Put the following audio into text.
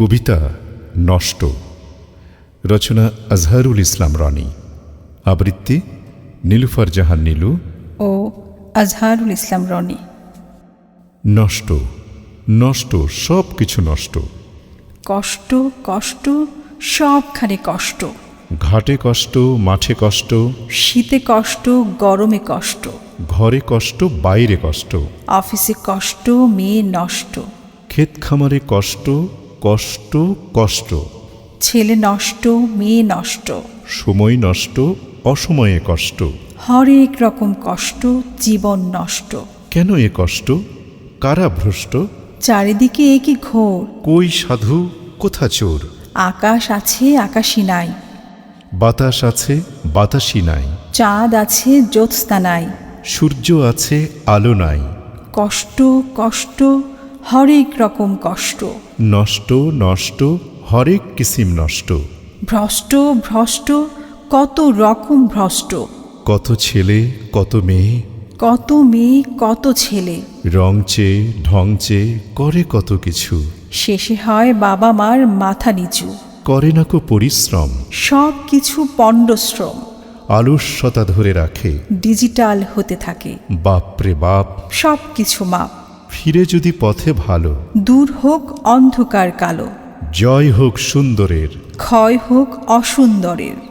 কবিতা নষ্ট। রচনা আজহারুল ইসলাম রনি। আবৃত্তি নীলুফার জাহান নীলু ও আজহারুল ইসলাম রনি। নষ্ট নষ্ট সব কিছু নষ্ট। কষ্ট কষ্ট সবখানে কষ্ট। ঘাটে কষ্ট মাঠে কষ্ট। শীতে কষ্ট গরমে কষ্ট। ঘরে কষ্ট বাইরে কষ্ট। অফিসে কষ্ট মেয়ে নষ্ট। ক্ষেত খামারে কষ্ট কষ্ট কষ্ট। ছেলে নষ্ট মেয়ে নষ্ট। সময় নষ্ট অসময়ে কষ্ট। হরেক রকম কষ্ট জীবন নষ্ট। কেন এ কষ্ট? কারা ভ্রষ্ট? চারিদিকে এ কি ঘোর? কই সাধু? কোথা চোর? আকাশ আছে আকাশই নাই। বাতাস আছে বাতাসই নাই। চাঁদ আছে জ্যোৎস্না নাই। সূর্য আছে আলো নাই। কষ্ট কষ্ট হরেক রকম কষ্ট। নষ্ট নষ্ট হরেক কিসিম নষ্ট। ভ্রষ্ট ভ্রষ্ট কত রকম ভ্রষ্ট। কত ছেলে কত মেয়ে। কত মেয়ে কত ছেলে। রং চেয়ে ঢং চেয়ে করে কত কিছু। শেষে হয় বাবা মার মাথা নিচু। করে না কো পরিশ্রম। সব কিছু পণ্ডশ্রম। আলস্যতা ধরে রাখে। ডিজিটাল হতে থাকে। বাপরে বাপ। সব কিছু মাপ। ফিরে যদি পথে ভালো দূর হোক অন্ধকার কালো। জয় হোক সুন্দরের ক্ষয় হোক অসুন্দরের।